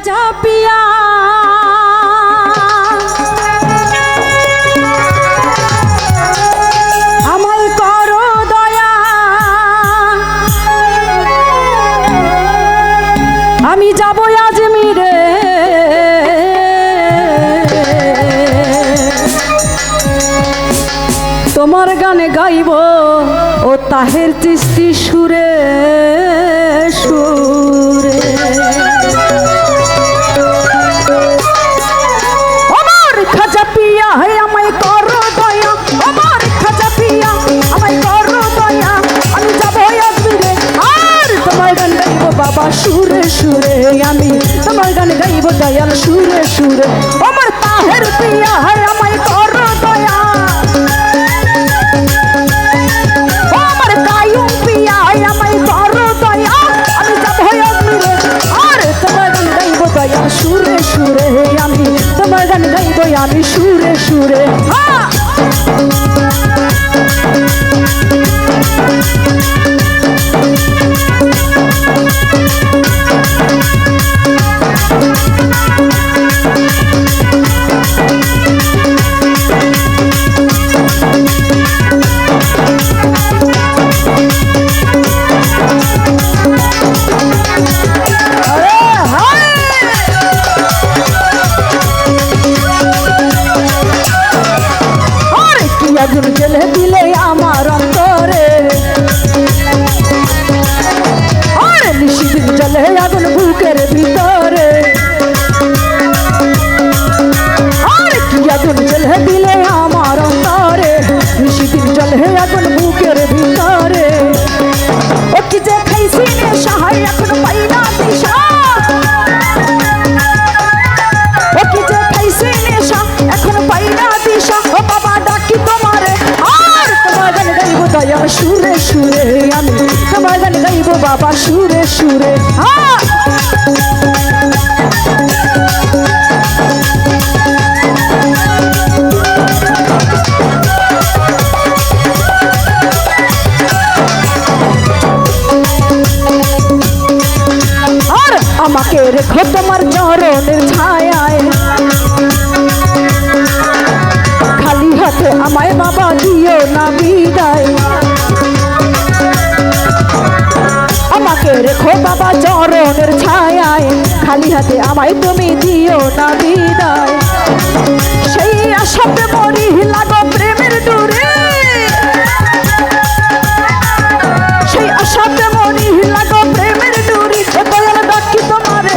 খাজা পিয়া। আমি যাব তোমার গানে গাইব ও তাহের চিস্তি সুরে। আমি তোমার গান গাইব দয়াল, সুরে সুরে। আমার তাহের পিয়া হে আমায় করো দয়া। আমার কায়ুম পিয়া আমায় করো দয়া। আমি যাব আজমিরে আর তোমার গান গাইব দয়া সুরে সুরে। আমি তোমার গান গাইব আমি সুরে সুরে। দয়া সুরে সুরে আমি। তোমার গান গাইব বাবা সুরে সুরে। হ্যাঁ আমাকে রেখো তোমার চরণের ছায়ায় রেখো বাবা চরণের ছায়ায় খালি হাতে আমায় তুমি দিও না বিদায়। সেই আশাতে মরি লাগো প্রেমের দূরে। সেই আশাতে মরি লাগো প্রেমের ও দয়াল ডাকি তোমারে।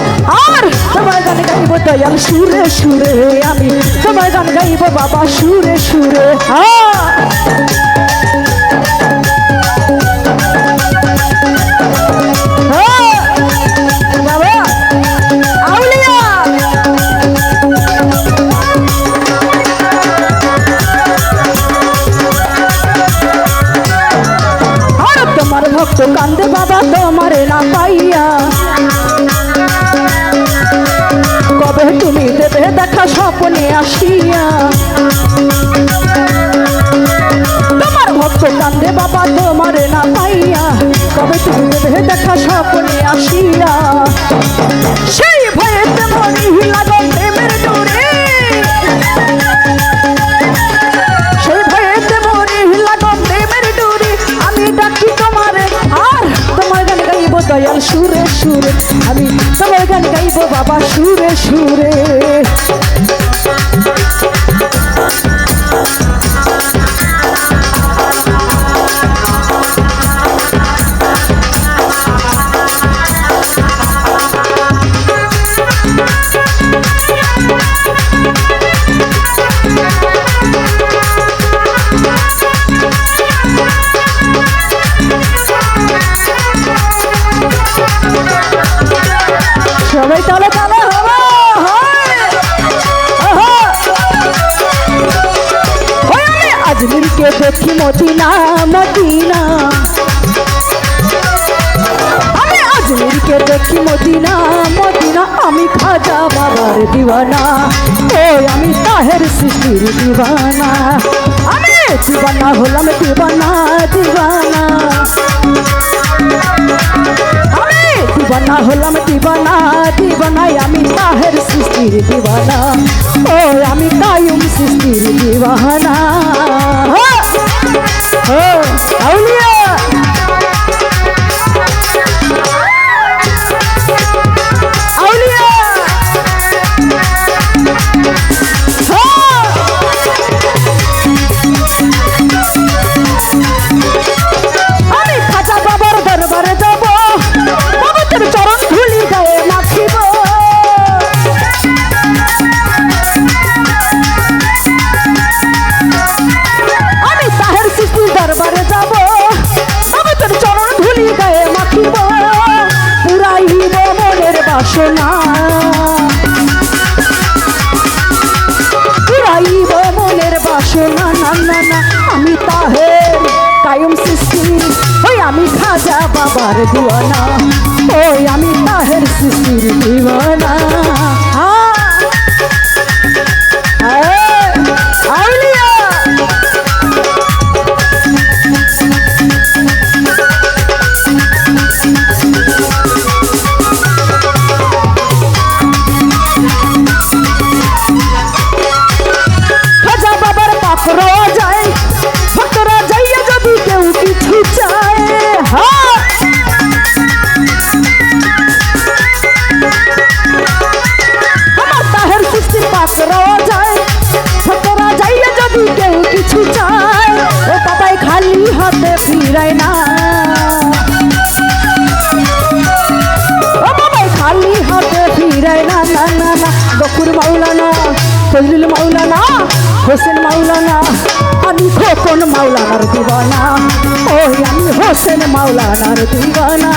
আর তোমার গান গাইব দয়াল সুরে সুরে আমি। তোমার গান গাইব বাবা সুরে সুরে। হ্যাঁ, আসিয়া। তোমার ভক্ত কান্দে বাবা, তোমারে না পাইয়া। কবে তুমি দেবে দেখা স্বপ্নে আসিয়া। সেই ভয়েতে মনি লাগো প্রেমের ডোরে। সেই ভয়েতে মরি লাগো প্রেমের ডুরি। আমি ডাকি তোমারে, আর তোমার গান গাইব দয়াল সুরে সুরে। আমি তোমার গান গাইব বাবা সুরে সুরে। সবাই তালে তালে আজমিরকে দেখি মদিনা মদিনা আমি আজমিরকে দেখি মদিনা মদিনা আমি খাজা বাবার দিওয়ানা ও আমি তাহের সৃষ্টির দিওয়ানা আমি দিওয়ানা হলাম দিওয়ানা দিওয়ানা আমি দিবানা হলাম দিবানা দিবানাই আমি তাহের সৃষ্টির দিবানা ও আমি কায়ুম সৃষ্টির দিবানা মনের বাসনা পুরাইব মনের বাসনা, না না না, আমি তাহের কায়ুম সৃষ্টি ওই আমি খাজা বাবার দিওয়ানা, ওই আমি তাহের সৃষ্টির দিওয়ানা। ফিরায় না। খালি হাতে ফিরায় না না না না। গফুর মাওলানা, ফজলুল মাওলানা, হোসেন মাওলানা, আমি খোকন মাওলানার দিবানা। ওই আমি হোসেন মাওলানার দিবানা।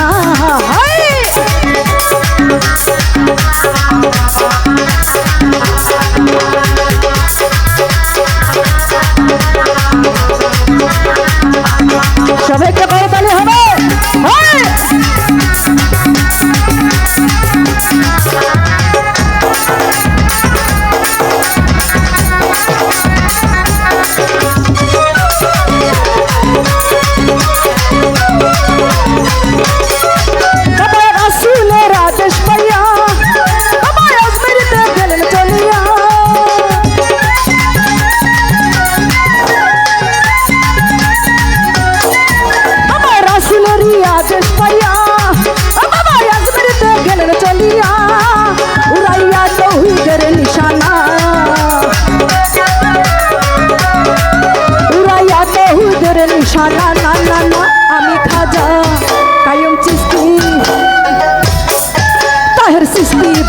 সবাইকে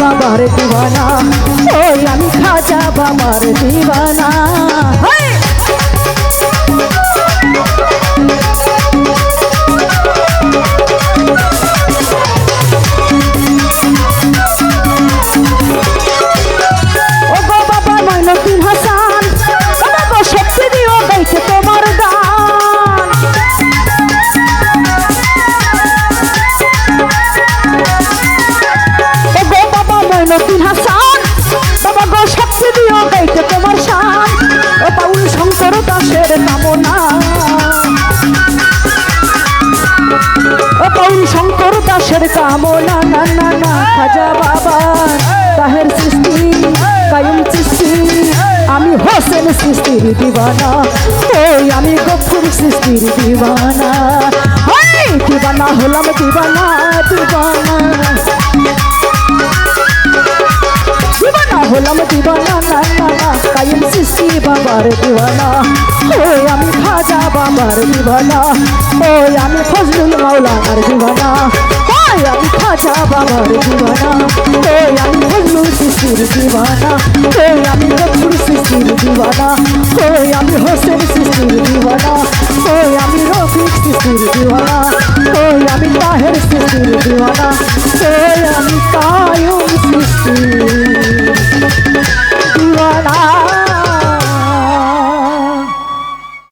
সৃষ্টি বাবার দিবানা ওই আমি খাজা বাবার দিবানা ময়নতুল হাসান। গো শক্তি দিও গাইছে তোমার শান। ও পাউল শঙ্কর দাসের কামনা। ও পাউল শঙ্কর দাসের কামনা, না না না, খাজা বাবা, তাহের সৃষ্টি, কায়ুম সৃষ্টি, আমি হোসেন সৃষ্টির দিবানা ওই আমি গফুর সৃষ্টির দিবানা। দিবানা হলাম দিবানা দিবানা। হলাম দিবানা না না না কায়ুম সৃষ্টি বাবার দিবানা ওই আমি খাজা বাবার দিবানা ওই আমি ফজলুল মাওলানার দিবানা ওই আমি খাজা বাবার দিবানা ওই আমি ফজলুল সৃষ্টির দিবানা ওই আমি গফুর সৃষ্টির দিবানা ওই আমি হোসেন